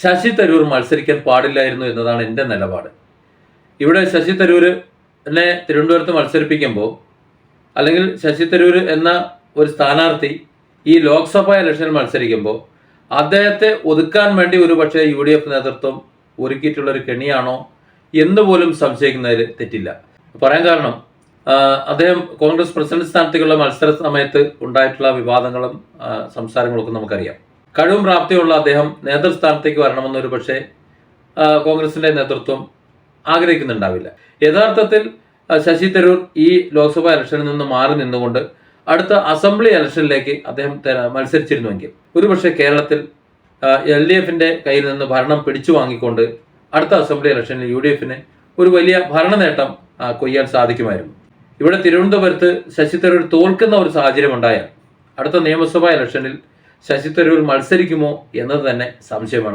ശശി തരൂർ മത്സരിക്കാൻ പാടില്ലായിരുന്നു എന്നതാണ് എന്റെ നിലപാട്. ഇവിടെ ശശി തരൂരിനെ തിരുവനന്തപുരത്ത് മത്സരിപ്പിക്കുമ്പോൾ അല്ലെങ്കിൽ ശശി തരൂർ എന്ന ഒരു സ്ഥാനാർത്ഥി ഈ ലോക്സഭാ ഇലക്ഷനിൽ മത്സരിക്കുമ്പോൾ അദ്ദേഹത്തെ ഒതുക്കാൻ വേണ്ടി ഒരു പക്ഷേ യു ഡി എഫ് നേതൃത്വം ഒരുക്കിയിട്ടുള്ള ഒരു കെണിയാണോ എന്ന് പോലും സംശയിക്കുന്നതിൽ തെറ്റില്ല. പറയാൻ കാരണം അദ്ദേഹം കോൺഗ്രസ് പ്രസിഡന്റ് സ്ഥാനത്തേക്കുള്ള മത്സര സമയത്ത് ഉണ്ടായിട്ടുള്ള വിവാദങ്ങളും സംസാരങ്ങളൊക്കെ നമുക്കറിയാം. കഴിവും പ്രാപ്തിയുള്ള അദ്ദേഹം നേതൃസ്ഥാനത്തേക്ക് വരണമെന്നൊരു പക്ഷേ കോൺഗ്രസിന്റെ നേതൃത്വം ആഗ്രഹിക്കുന്നുണ്ടാവില്ല. യഥാർത്ഥത്തിൽ ശശി തരൂർ ഈ ലോക്സഭാ ഇലക്ഷനിൽ നിന്ന് മാറി നിന്നുകൊണ്ട് അടുത്ത അസംബ്ലി ഇലക്ഷനിലേക്ക് അദ്ദേഹം മത്സരിച്ചിരുന്നുവെങ്കിൽ ഒരുപക്ഷെ കേരളത്തിൽ എൽ ഡി എഫിന്റെ കയ്യിൽ നിന്ന് ഭരണം പിടിച്ചു വാങ്ങിക്കൊണ്ട് അടുത്ത അസംബ്ലി ഇലക്ഷനിൽ യു ഡി എഫിന് ഒരു വലിയ ഭരണ നേട്ടം കൊയ്യാൻ സാധിക്കുമായിരുന്നു. ഇവിടെ തിരുവനന്തപുരത്ത് ശശി തരൂർ തോൽക്കുന്ന ഒരു സാഹചര്യം ഉണ്ടായാൽ അടുത്ത നിയമസഭാ ഇലക്ഷനിൽ ശശി തരൂർ മത്സരിക്കുമോ എന്നത് തന്നെ സംശയമാണ്.